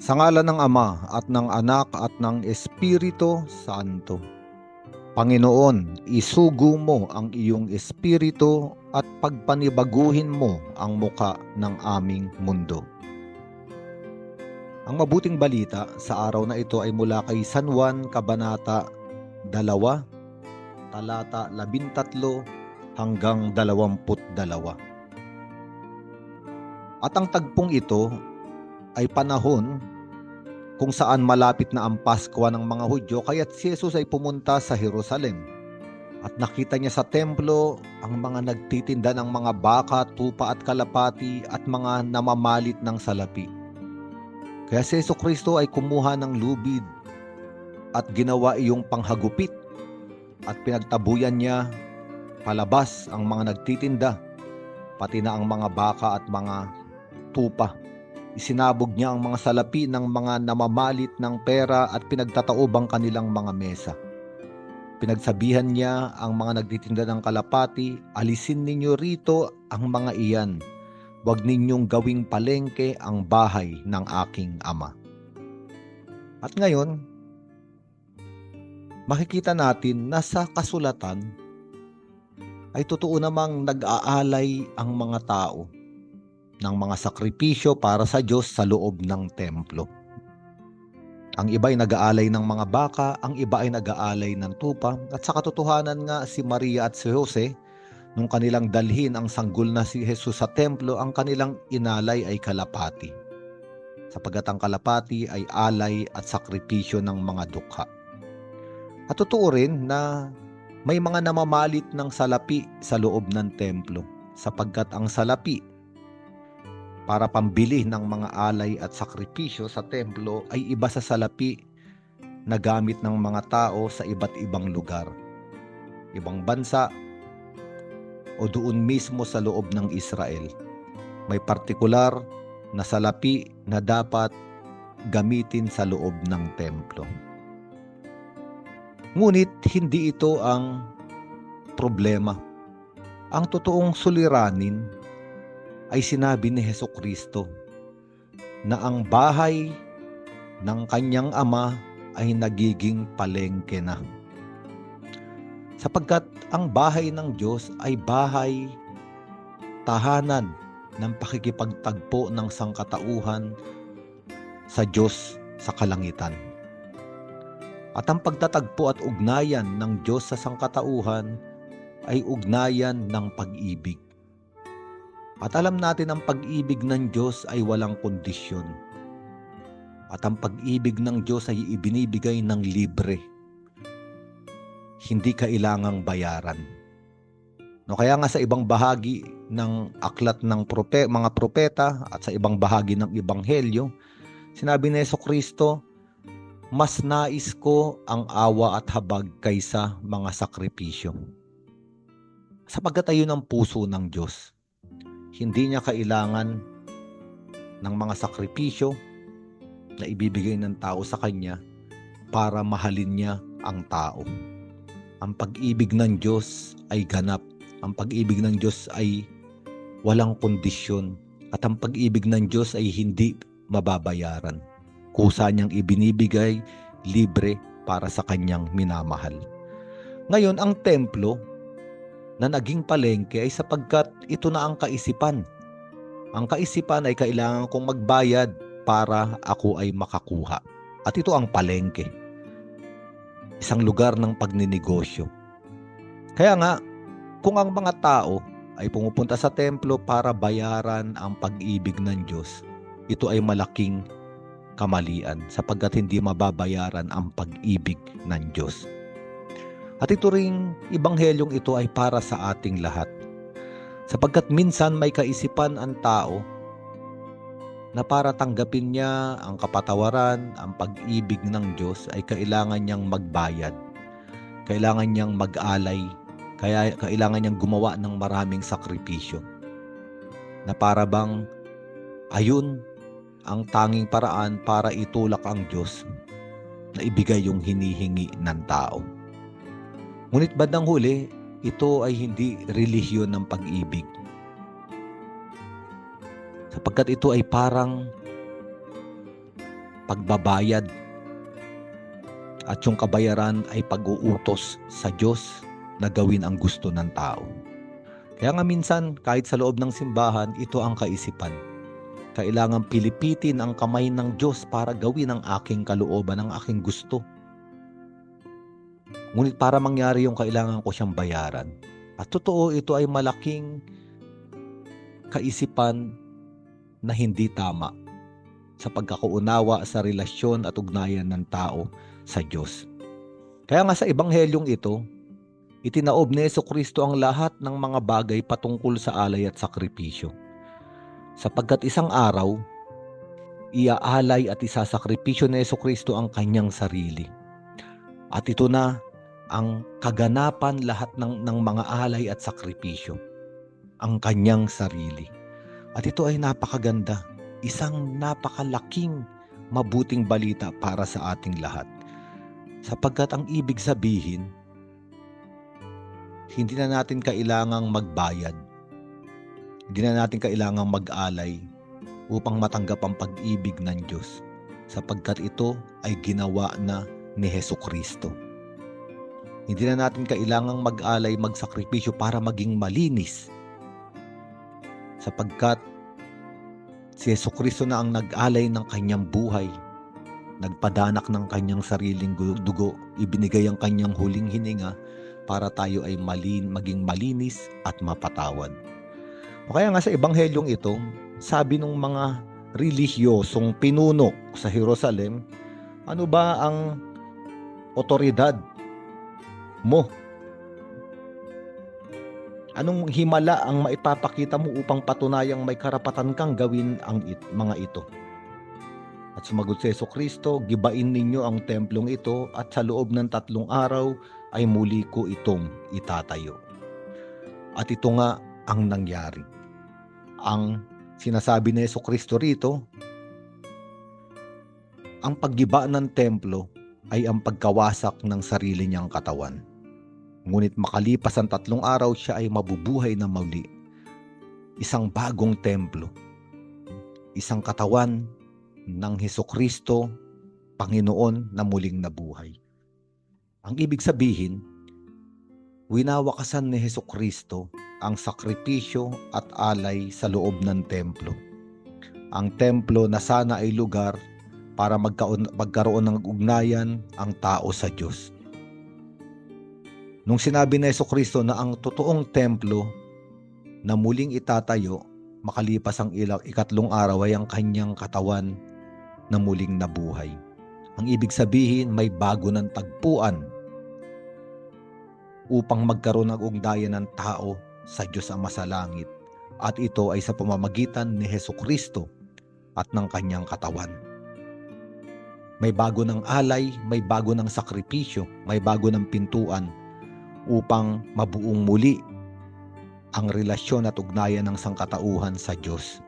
Sa ngalan ng Ama at ng Anak at ng Espiritu Santo. Panginoon, isugo mo ang iyong espiritu at pagpanibaguhin mo ang muka ng aming mundo. Ang mabuting balita sa araw na ito ay mula kay San Juan Kabanata 2, talata 13 hanggang 22. At ang tagpong ito ay panahon kung saan malapit na ang Pasko ng mga Hudyo kaya't si Jesus ay pumunta sa Jerusalem. At nakita niya sa templo ang mga nagtitinda ng mga baka, tupa at kalapati at mga namamalit ng salapi. Kaya si Yesu Kristo ay kumuha ng lubid at ginawa iyong panghagupit at pinagtabuyan niya palabas ang mga nagtitinda pati na ang mga baka at mga tupa. Isinabog niya ang mga salapi ng mga namamalit ng pera at pinagtataobang kanilang mga mesa. Pinagsabihan niya ang mga nagtitinda ng kalapati, alisin ninyo rito ang mga iyan. Huwag ninyong gawing palengke ang bahay ng aking ama. At ngayon, makikita natin na sa kasulatan ay totoo namang nag-aalay ang mga tao ng mga sakripisyo para sa Diyos sa loob ng templo. Ang iba ay nag-aalay ng mga baka, ang iba ay nag-aalay ng tupa, at sa katotohanan nga si Maria at si Jose, nung kanilang dalhin ang sanggol na si Jesus sa templo, ang kanilang inalay ay kalapati. Sapagat ang kalapati ay alay at sakripisyo ng mga dukha. At totoo rin na may mga namamalit ng salapi sa loob ng templo, sapagkat ang salapi para pambili ng mga alay at sakripisyo sa templo ay iba sa salapi na gamit ng mga tao sa iba't ibang lugar. Ibang bansa o doon mismo sa loob ng Israel. May partikular na salapi na dapat gamitin sa loob ng templo. Ngunit hindi ito ang problema. Ang totoong suliranin ay sinabi ni Heso Kristo na ang bahay ng kanyang ama ay nagiging palengke na. Sapagkat ang bahay ng Diyos ay bahay tahanan ng pakikipagtagpo ng sangkatauhan sa Diyos sa kalangitan. At ang pagtatagpo at ugnayan ng Diyos sa sangkatauhan ay ugnayan ng pag-ibig. At alam natin ang pag-ibig ng Diyos ay walang kondisyon. At ang pag-ibig ng Diyos ay ibinibigay ng libre. Hindi kailangang bayaran. No, kaya nga sa ibang bahagi ng aklat ng prope, mga propeta at sa ibang bahagi ng ebanghelyo, sinabi ni Yeso Kristo, mas nais ko ang awa at habag kaysa mga sakripisyo. Sapagkat ayun ang puso ng Diyos hindi niya kailangan ng mga sakripisyo na ibibigay ng tao sa kanya para mahalin niya ang tao. Ang pag-ibig ng Diyos ay ganap. Ang pag-ibig ng Diyos ay walang kondisyon. At ang pag-ibig ng Diyos ay hindi mababayaran. Kusa niyang ibinibigay libre para sa kanyang minamahal. Ngayon, ang templo na naging palengke ay sapagkat ito na ang kaisipan. Ang kaisipan ay kailangan kong magbayad para ako ay makakuha. At ito ang palengke. Isang lugar ng pagninegosyo. Kaya nga, kung ang mga tao ay pumupunta sa templo para bayaran ang pag-ibig ng Diyos, ito ay malaking kamalian sapagkat hindi mababayaran ang pag-ibig ng Diyos. At ito ring ibanghelyong ito ay para sa ating lahat. Sapagkat minsan may kaisipan ang tao na para tanggapin niya ang kapatawaran, ang pag-ibig ng Diyos ay kailangan niyang magbayad. Kailangan niyang mag-alay, kaya kailangan niyang gumawa ng maraming sakripisyo. Na para bang ayun ang tanging paraan para itulak ang Diyos na ibigay yung hinihingi ng tao. Ngunit bandang huli, ito ay hindi relihiyon ng pag-ibig. Sapagkat ito ay parang pagbabayad at yung kabayaran ay pag-uutos sa Diyos na gawin ang gusto ng tao. Kaya nga minsan, kahit sa loob ng simbahan, ito ang kaisipan. Kailangan pilipitin ang kamay ng Diyos para gawin ang aking kalooban, ang aking gusto. Ngunit para mangyari yung kailangan ko siyang bayaran. At totoo, ito ay malaking kaisipan na hindi tama sa pagkakaunawa sa relasyon at ugnayan ng tao sa Diyos. Kaya nga sa ebanghelyong ito, itinaob ni Yeso Kristo ang lahat ng mga bagay patungkol sa alay at sakripisyo. Sapagkat isang araw, iaalay at isasakripisyo ni Yeso Kristo ang kanyang sarili. At ito na ang kaganapan lahat ng, ng mga alay at sakripisyo. Ang kanyang sarili. At ito ay napakaganda. Isang napakalaking mabuting balita para sa ating lahat. Sapagkat ang ibig sabihin, hindi na natin kailangang magbayad. Hindi na natin kailangang mag-alay upang matanggap ang pag-ibig ng Diyos sapagkat ito ay ginawa na ni Heso Kristo. Hindi na natin kailangang mag-alay, magsakripisyo para maging malinis sapagkat si Yeso Kristo na ang nag-alay ng kanyang buhay, nagpadanak ng kanyang sariling dugo, ibinigay ang kanyang huling hininga para tayo ay malin, maging malinis at mapatawad. O kaya nga sa ebanghelyong ito, sabi ng mga relihiyosong pinuno sa Jerusalem, ano ba ang otoridad mo Anong himala ang maipapakita mo upang patunayang may karapatan kang gawin ang it, mga ito? At sumagot si Yeso Kristo, gibain ninyo ang templong ito at sa loob ng tatlong araw ay muli ko itong itatayo. At ito nga ang nangyari. Ang sinasabi ni Yeso Kristo rito, ang paggiba ng templo ay ang pagkawasak ng sarili niyang katawan Ngunit makalipas ang tatlong araw siya ay mabubuhay na muli. Isang bagong templo. Isang katawan ng Heso Kristo, Panginoon na muling nabuhay. Ang ibig sabihin, winawakasan ni Heso Kristo ang sakripisyo at alay sa loob ng templo. Ang templo na sana ay lugar para magkaon, magkaroon ng ugnayan ang tao sa Diyos Nung sinabi ni Yeso Kristo na ang totoong templo na muling itatayo makalipas ang ilang ikatlong araw ay ang kanyang katawan na muling nabuhay. Ang ibig sabihin may bago ng tagpuan upang magkaroon ng ugnayan ng tao sa Diyos ang masalangit at ito ay sa pamamagitan ni Heso Kristo at ng kanyang katawan. May bago ng alay, may bago ng sakripisyo, may bago ng pintuan upang mabuong muli ang relasyon at ugnayan ng sangkatauhan sa Diyos.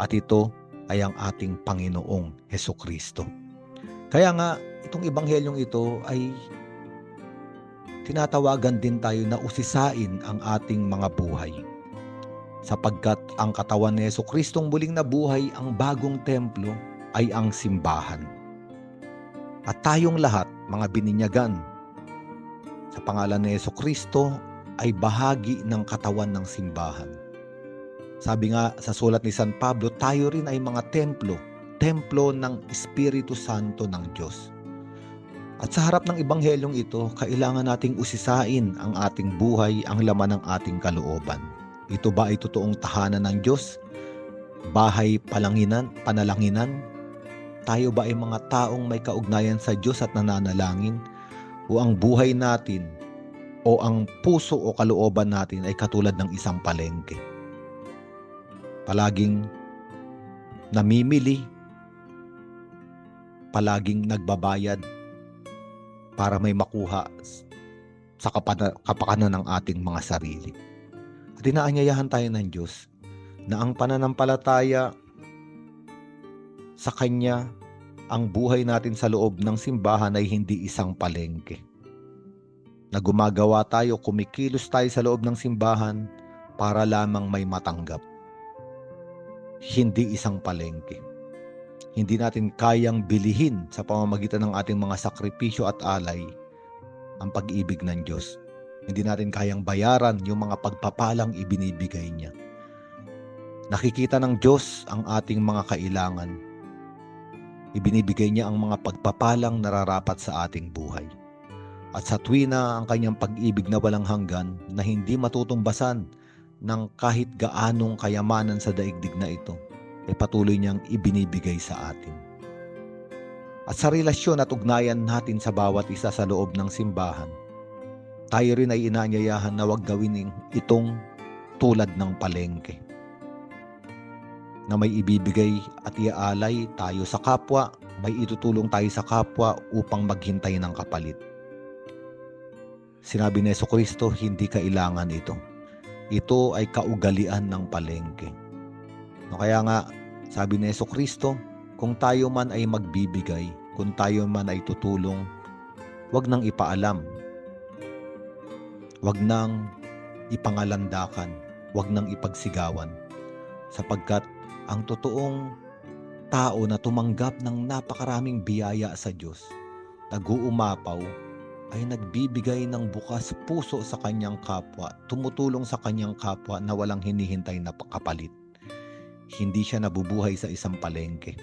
At ito ay ang ating Panginoong Heso Kristo. Kaya nga, itong ebanghelyong ito ay tinatawagan din tayo na usisain ang ating mga buhay. Sapagkat ang katawan ni Yeso Kristong muling nabuhay, ang bagong templo ay ang simbahan. At tayong lahat, mga bininyagan, sa pangalan ni Yeso Kristo ay bahagi ng katawan ng simbahan. Sabi nga sa sulat ni San Pablo, tayo rin ay mga templo, templo ng Espiritu Santo ng Diyos. At sa harap ng ibanghelyong ito, kailangan nating usisain ang ating buhay, ang laman ng ating kalooban. Ito ba ay totoong tahanan ng Diyos? Bahay palanginan, panalanginan? Tayo ba ay mga taong may kaugnayan sa Diyos at nananalangin? o ang buhay natin o ang puso o kalooban natin ay katulad ng isang palengke. Palaging namimili, palaging nagbabayad para may makuha sa kapakanan ng ating mga sarili. At inaanyayahan tayo ng Diyos na ang pananampalataya sa Kanya ang buhay natin sa loob ng simbahan ay hindi isang palengke. Na gumagawa tayo, kumikilos tayo sa loob ng simbahan para lamang may matanggap. Hindi isang palengke. Hindi natin kayang bilihin sa pamamagitan ng ating mga sakripisyo at alay ang pag-ibig ng Diyos. Hindi natin kayang bayaran yung mga pagpapalang ibinibigay niya. Nakikita ng Diyos ang ating mga kailangan. Ibinibigay niya ang mga pagpapalang nararapat sa ating buhay. At sa tuwina ang kanyang pag-ibig na walang hanggan na hindi matutumbasan ng kahit gaanong kayamanan sa daigdig na ito, ay patuloy niyang ibinibigay sa atin. At sa relasyon at ugnayan natin sa bawat isa sa loob ng simbahan, tayo rin ay inaanyayahan na wag gawin itong tulad ng palengke na may ibibigay at iaalay tayo sa kapwa, may itutulong tayo sa kapwa upang maghintay ng kapalit. Sinabi ni Yeso Kristo, hindi kailangan ito. Ito ay kaugalian ng palengke. No, kaya nga, sabi ni Yeso Kristo, kung tayo man ay magbibigay, kung tayo man ay tutulong, wag nang ipaalam. Wag nang ipangalandakan, wag nang ipagsigawan. Sapagkat ang totoong tao na tumanggap ng napakaraming biyaya sa Diyos, nag-uumapaw, ay nagbibigay ng bukas puso sa kanyang kapwa, tumutulong sa kanyang kapwa na walang hinihintay na kapalit. Hindi siya nabubuhay sa isang palengke.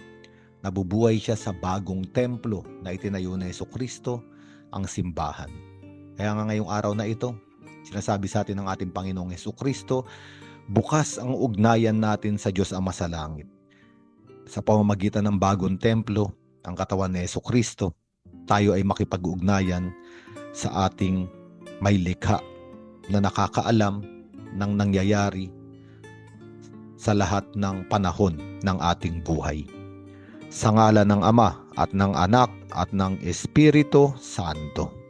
Nabubuhay siya sa bagong templo na itinayo na Yeso Kristo, ang simbahan. Kaya nga ngayong araw na ito, sinasabi sa atin ng ating Panginoong Yeso Kristo, bukas ang ugnayan natin sa Diyos Ama sa langit. Sa pamamagitan ng bagong templo, ang katawan ni Yeso Kristo, tayo ay makipag-ugnayan sa ating may likha na nakakaalam ng nangyayari sa lahat ng panahon ng ating buhay. Sa ngala ng Ama at ng Anak at ng Espiritu Santo.